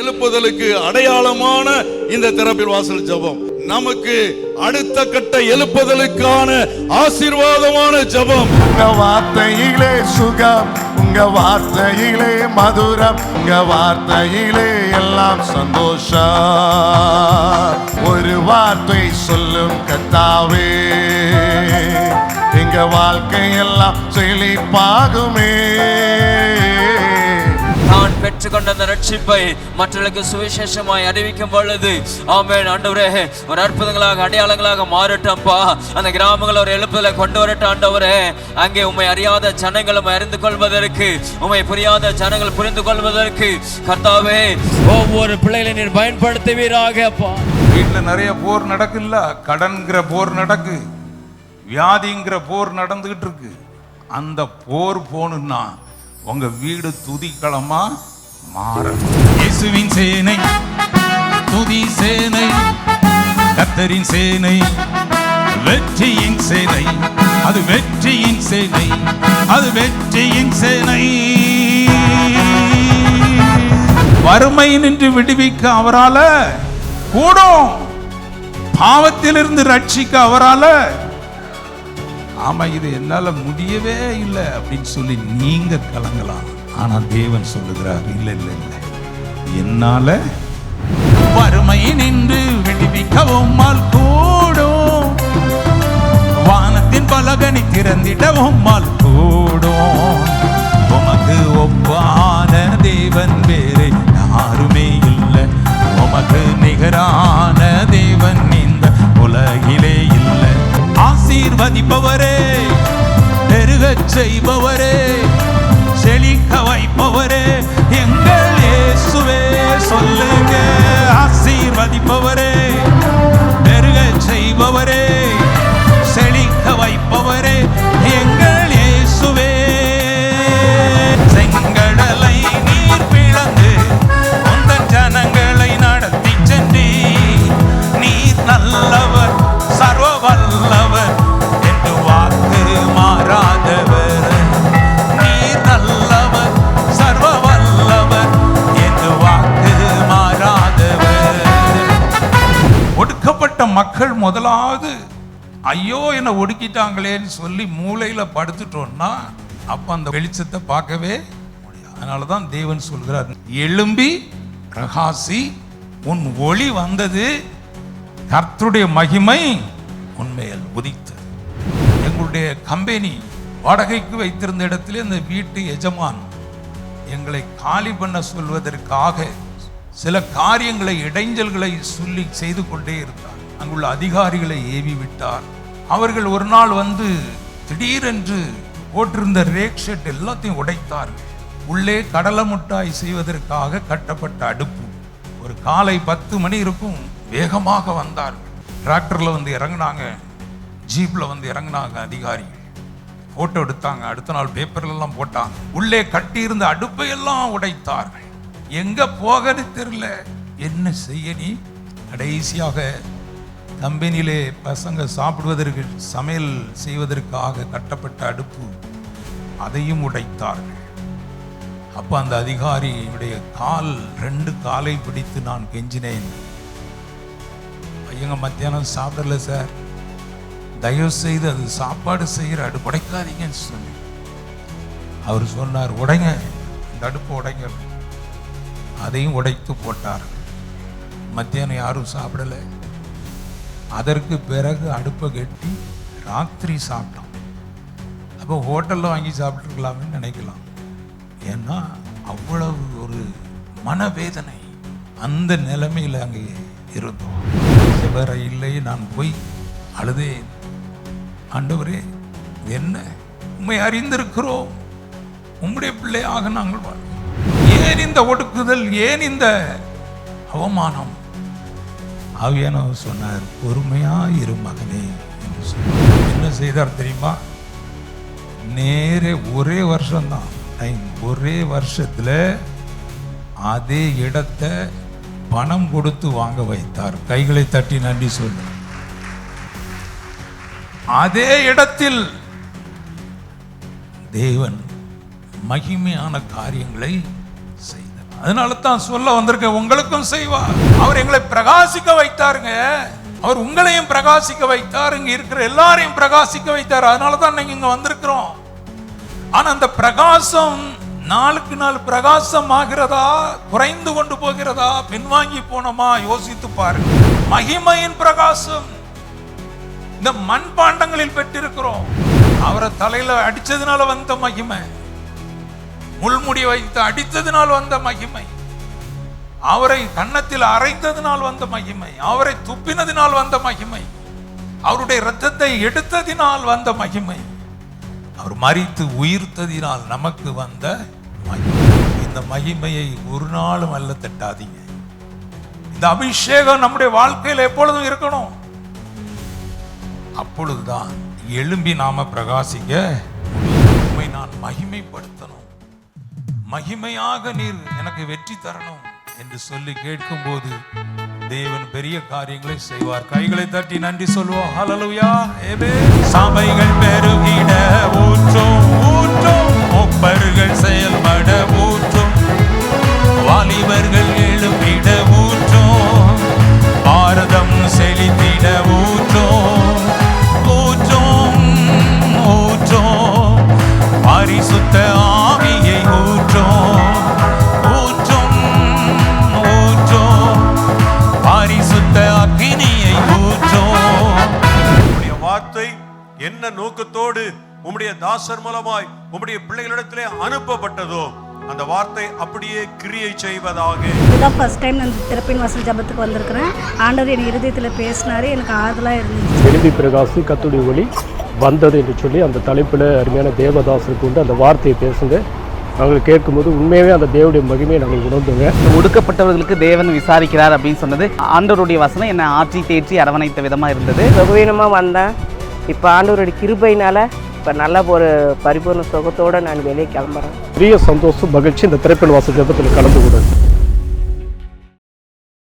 எழுப்புதலுக்கு அடையாளமான இந்த திறப்பில் வாசல் ஜெபம். நமக்கு அடுத்த கட்ட எழுப்புதலுக்கான ஆசீர்வாதமான ஜெபம். உங்க வார்த்தையிலே சுகம் உங்க வார்த்தையிலே மதுரம் உங்க வார்த்தையிலே எல்லாம் சந்தோஷம். ஒரு வார்த்தை சொல்லும் கத்தாவே எங்க வாழ்க்கையெல்லாம் செழிப்பாகுமே. பெற்றுக்கொண்ட அந்த ரட்சிப்பை மற்றவர்களுக்கு சுவிசேஷமாய் அறிவிக்கும் பொழுது ஆமேன் ஆண்டவரே ஒரு அற்புதங்களாக அடையாளங்களாக மாறட்டம்ப்பா அந்த கிராமங்கள் ஒரு எழுப்புதலை கொண்டு வரட்டும் ஆண்டவரே. அங்கே உம்மை அறியாத ஜனங்கள் உண்மை அறிந்து கொள்வதற்கு உம்மை புரியாத ஜனங்கள் புரிந்து கொள்வதற்கு கர்த்தாவே ஒவ்வொரு பிள்ளைகளை நீர் பயன்படுத்துவீராக அப்பா. வீட்டில் நிறைய போர் நடக்குல்ல? கடன்கிற போர் நடக்கு. வியாதிங்கிற போர் நடந்துகிட்டு இருக்கு. அந்த போர் போகணுன்னா உங்க வீடு துதிக்களமாக மாற இயேசுவின் சேனை துதி சேனை கத்தரின் சேனை வெற்றியின் சேனை அது வெற்றியின் சேனை அது வெற்றியின் சேனை. வறுமை நின்று விடுவிக்க அவரால கூடும். பாவத்திலிருந்து ரட்சிக்க அவரால ஆமா இது என்னால முடியவே இல்லை அப்படின்னு சொல்லி நீங்க கலங்கலாம். ஆனால் தேவன் சொல்லுகிறார் இல்ல இல்ல இல்லை. என்னால வறுமை நின்று விடுவிக்கவும் மால் கூடும். வானத்தின் பலகனி திறந்திடவும் மால் கூடும். உமக்கு ஒப்பான தேவன் வேறு யாருமே இல்லை. உமக்கு நிகரான தேவன் இந்த உலகிலே இல்லை. ஆசீர்வதிப்பவரே பெருகச் செய்பவரே செழிக்க வைப்பவரே எங்கள் இயேசுவே சொல்லுங்க ஆசீர்வதிப்பவரே. மக்கள் முதலாவது ஐயோ என்னை ஒடுக்கிட்டாங்களேன்னு சொல்லி மூளையில் படுத்துட்டோம்னா அப்போ அந்த வெளிச்சத்தை பார்க்கவே முடியாது. அதனால தான் தேவன் சொல்கிறார் எழும்பி பிரகாசி உன் ஒளி வந்தது கர்த்தருடைய மகிமை உண்மையில் உதித்தது. எங்களுடைய கம்பெனி வாடகைக்கு வைத்திருந்த இடத்துல இந்த வீட்டு எஜமான் எங்களை காலி பண்ண சொல்வதற்காக சில காரியங்களை இடைஞ்சல்களை சொல்லி செய்து கொண்டே இருந்தார். அங்குள்ள அதிகாரிகளை ஏவி விட்டார் அவர்கள் ஒரு நாள் வந்து திடீரென்று போட்டிருந்த ரேக் ஷெட் எல்லாத்தையும் உடைத்தார்கள். உள்ளே கடலை முட்டாய் செய்வதற்காக கட்டப்பட்ட அடுப்பு. ஒரு காலை பத்து மணி இருக்கும் வேகமாக வந்தார்கள். டிராக்டரில் வந்து இறங்குனாங்க. ஜீப்பில் வந்து இறங்குனாங்க அதிகாரிகள். ஃபோட்டோ எடுத்தாங்க. அடுத்த நாள் பேப்பர்லாம் போட்டாங்க. உள்ளே கட்டியிருந்த அடுப்பை எல்லாம் உடைத்தார்கள். எங்கே போகன்னு தெரில என்ன செய்ய நீ? கடைசியாக கம்பெனியிலே பசங்க சாப்பிடுவதற்கு சமையல் செய்வதற்காக கட்டப்பட்ட அடுப்பு அதையும் உடைத்தார்கள். அப்போ அந்த அதிகாரியுடைய கால் ரெண்டு காலை பிடித்து நான் கெஞ்சினேன். ஐயங்க மத்தியானம் சாப்பிடல சார். தயவு செய்து அது சாப்பாடு செய்கிற அடுப்பு உடைக்காதீங்கன்னு சொல்லி அவர் சொன்னார் உடைங்க இந்த அடுப்பு உடைங்க. அதையும் உடைத்து போட்டார். மத்தியானம் யாரும் சாப்பிடல. அதற்கு பிறகு அடுப்பை கட்டி ராத்திரி சாப்பிட்டோம். அப்போ ஹோட்டலில் வாங்கி சாப்பிட்டுருக்கலாமே நினைக்கலாம். ஏன்னா அவ்வளவு ஒரு மனவேதனை அந்த நிலைமையில் அங்கே இருந்தோம். சிவர இல்லை நான் போய் அழுதேன். ஆண்டவரே என்ன? உண்மை அறிந்திருக்கிறோம். உம்முடைய பிள்ளையாக நாங்கள் வாழ்கிறோம் ஏன் இந்த ஒடுக்குதல்? ஏன் இந்த அவமானம்? ஆவியானவர் சொன்னார் பொறுமையாக இரு மகனே என்று சொன்னார். என்ன செய்தார் தெரியுமா? நேரே ஒரே வருஷம்தான். டைம் ஒரே வருஷத்தில் அதே இடத்தை பணம் கொடுத்து வாங்க வைத்தார். கைகளை தட்டி நன்றி சொல்லு. அதே இடத்தில் தேவன் மகிமையான காரியங்களை அதனால தான் சொல்ல வந்திருக்க உங்களுக்கும் செய்வார். அவர் எங்களை பிரகாசிக்க வைத்தாருங்க. அவர் உங்களையும் பிரகாசிக்க வைத்தார். இங்க இருக்கிற எல்லாரையும் பிரகாசிக்க வைத்தார். அதனால தான் நீங்க இங்க வந்திருக்கிறோம். ஆனா அந்த பிரகாசம் நாளுக்கு நாள் பிரகாசம் ஆகிறதா குறைந்து கொண்டு போகிறதா? பின்வாங்கி போனோமா? யோசித்து பாருங்க. மகிமையின் பிரகாசம். இந்த மண்பாண்டங்களில் பெற்றிருக்கிறோம். அவரை தலையில அடிச்சதுனால வந்த மகிமை. முள்முடி வைத்து அடித்ததினால் வந்த மகிமை. அவரை கன்னத்தில் அரைத்ததினால் வந்த மகிமை. அவரை துப்பினதினால் வந்த மகிமை. அவருடைய இரத்தத்தை எடுத்ததினால் வந்த மகிமை. அவர் மறித்து உயிர்த்ததினால் நமக்கு வந்த மகிமை. இந்த மகிமையை ஒரு நாளும் அல்ல தட்டாதீங்க. இந்த அபிஷேகம் நம்முடைய வாழ்க்கையில் எப்பொழுதும் இருக்கணும். அப்பொழுதுதான் எழும்பி நாம பிரகாசிக்க முடியும். நான் மகிமைப்படுத்தணும். மகிமையாக நீர் எனக்கு வெற்றி தரணும் என்று சொல்லி கேட்கும்போது தேவன் பெரிய காரியங்களை செய்வார். கைகளை தட்டி நன்றி சொல்வோம் ஹalleluya சபைகள் பெருகிட. வார்த்தை என்ன நோக்கத்தோடு உம்முடைய தாசர் மூலமாய் உம்முடைய பிள்ளைகளிடத்திலே அனுப்பப்பட்டதோ அந்த வார்த்தை அப்படியே கிரியை செய்வதாக. இதுதான் ஃபர்ஸ்ட் டைம் நான் திறப்பின் வாசல் ஜபத்துக்கு வந்திருக்கிறேன். ஆண்டவர் என் இருதயத்தில் பேசினாரு எனக்கு ஆறுதலாக இருந்துச்சு. எழும்பி பிரகாசி கத்துடைய ஒளி வந்தது என்று சொல்லி அந்த தலைப்பில் அருமையான தேவதாசருக்கு உண்டு அந்த வார்த்தையை பேசுங்க. நாங்கள் கேட்கும்போது உண்மையாகவே அந்த தேவனுடைய மகிமையை நாங்கள் உணர்ந்துங்க. ஒடுக்கப்பட்டவர்களுக்கு தேவன் விசாரிக்கிறார் அப்படின்னு சொன்னது. ஆண்டவருடைய வசனம் என்னை ஆற்றி தேற்றி அரவணைத்த விதமா இருந்தது. சுகவீனமாக வந்தேன்? இப்போ ஆண்டவருடைய கிருபையினால் இப்போ நல்ல ஒரு பரிபூர்ண சுகத்தோடு நான் வெளியே கிளம்புறேன். பெரிய சந்தோஷம் மகிழ்ச்சி. இந்த திரைப்பட வாசல் கலந்து கொடுங்க